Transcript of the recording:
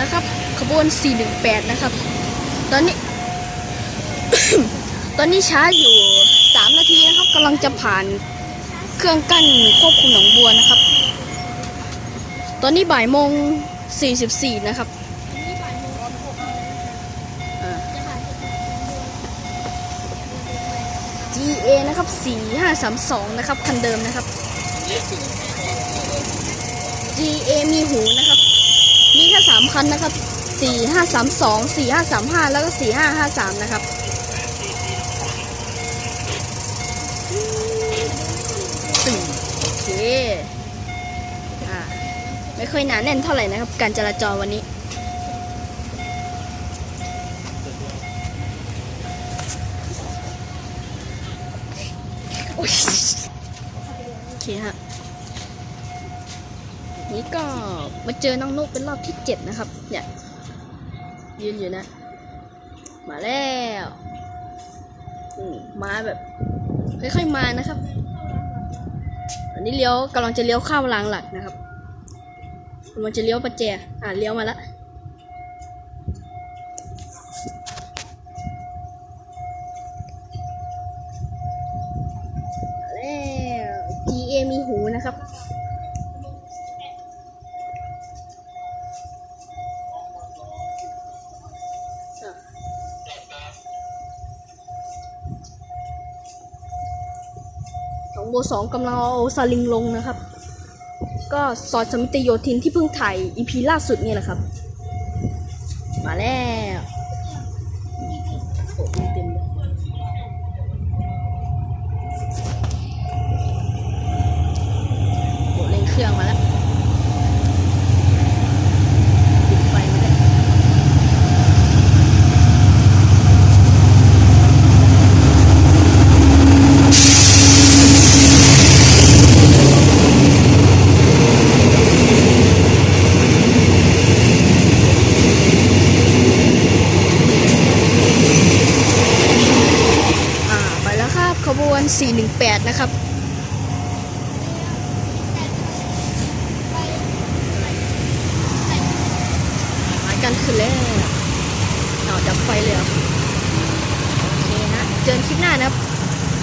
นะครับ ขบวน 418 นะครับ ตอนนี้ ตอนนี้ช้าอยู่ 3 นาทีนะครับกำลังจะผ่านเครื่องกั้นควบคุมหนองบัวนะครับ ตอนนี้บ่ายโมง 44 นะครับอ่า GA นะครับ 4532 นะครับ คันเดิมนะครับ GA มีหูนะครับ คันนะครับสี่ห้าสามสองสี่ห้าสามห้าแล้วก็สี่ห้าห้าสามนะครับตึงโอเค อ่า ไม่ค่อยหนาแน่นเท่าไหร่นะครับ การจราจรวันนี้โอเคฮะ นี่ก็มาเจอน้องนุกเป็นรอบที่เจ็ดนะครับ เนี่ย ยืนอยู่นะ มาแล้วมาแบบ ค่อยๆมานะครับ อันนี้เลี้ยวกำลังจะเลี้ยวเข้ารางหลักนะครับกำลังจะเลี้ยวประแจ อ่าเลี้ยวมาละมาแล้ว GA มีหูนะครับ โบสองกำลังเอาซาลิงลงนะครับ ก็สอดสมิตโยธินที่เพิ่งถ่ายอีพีล่าสุดนี่แหละครับ มาแล้วโอ้เต็มเลยโอ้เร่งเครื่องมาแล้วปิดไฟมาแล้ว อ่าไปแล้วครั บวน 418 นะครับหมายกันขึ้นแล้วเอาดับไฟเลยอะ